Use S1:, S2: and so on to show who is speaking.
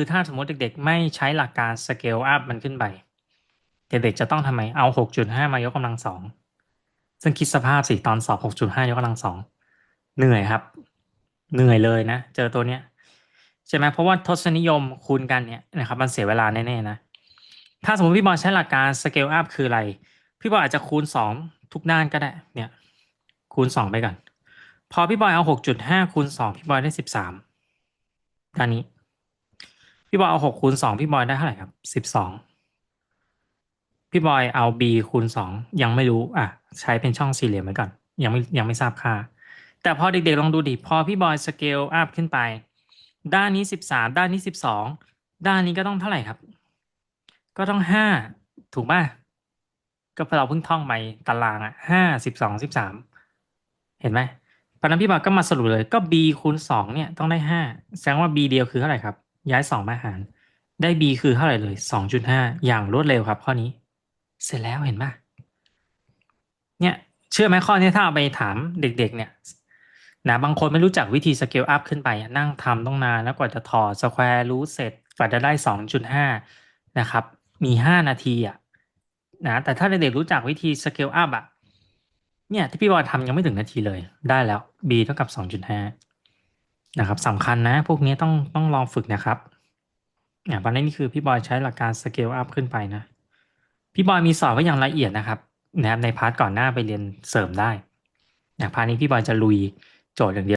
S1: คือถ้าสมมติเด็กๆ ไม่ใช้หลักการ scale up มันขึ้นไป เด็กๆจะต้องทำไมเอา 6.5 มายกกำลังสองซึ่งคิดสภาพสิตอนสอบ 6.5 ยกกำลังสองเหนื่อยครับ เหนื่อยเลยนะ เจอตัวเนี้ยใช่ไหมเพราะว่าทศนิยมคูณกันเนี่ยนะครับ มันเสียเวลาแน่ๆนะ ถ้าสมมติพี่บอลใช้หลักการ scale up คืออะไร พี่บอลอาจจะคูณ 2 ทุกด้านก็ได้ เนี่ย คูณ 2 ไปก่อน พอพี่บอยเอา 6.5 คูณ 2 พี่บอยได้ 13ด้านนี้ พี่บอยเอา6คูณ2พี่บอยได้เท่าไหร่ครับ12พี่บอยเอา b คูณ2ยังไม่รู้ อะ ใช้เป็นช่องสี่เหลี่ยมไว้ก่อน ยังไม่ยังไม่ทราบค่า แต่พอเด็กๆลองดูดิพอพี่บอย scale up ขึ้นไป ด้านนี้13ด้านนี้12ด้านนี้ก็ต้องเท่าไหร่ครับ ก็ต้อง5ถูกป่ะก็เราเพิ่งท่องไปตารางอะห้าสิบสองสิบสามเห็นไหมเพราะนั้นพี่บอยก็มาสรุปเลยก็ b คูณสองเนี่ยต้องได้ห้าแสดงว่า b เดียวคือเท่าไหร่ครับ ย้ายสองมาหาร ได้ b คือเท่าไหร่เลยสองจุดห้าอย่างรวดเร็วครับข้อนี้ เสร็จแล้วเห็นป่ะเนี่ยเชื่อไหมข้อนี้ถ้าเอาไปถามเด็ก ๆ เนี่ยนะบางคนไม่รู้จักวิธี scale up ขึ้นไปนั่งทำต้องนานแล้วกว่าจะถอด square root เสร็จกว่าจะได้สองจุดห้านะครับ มีห้านาทีอะนะแต่ถ้าเด็กๆรู้จักวิธี scale up อะเนี่ยที่พี่บอยทำยังไม่ถึงนาทีเลยได้แล้ว b เท่ากับ 2.5 นะครับสำคัญนะ พวกนี้ต้องต้องลองฝึกนะครับเนี่ยตอนนี้นี่คือพี่บอยใช้หลักการสเกลอัพขึ้นไปนะ พี่บอยมีสอนไว้อย่างละเอียดนะครับนะครับในพาร์ทก่อนหน้าไปเรียนเสริมได้นะพาร์ทนี้พี่บอยจะลุยโจทย์อย่างเดียว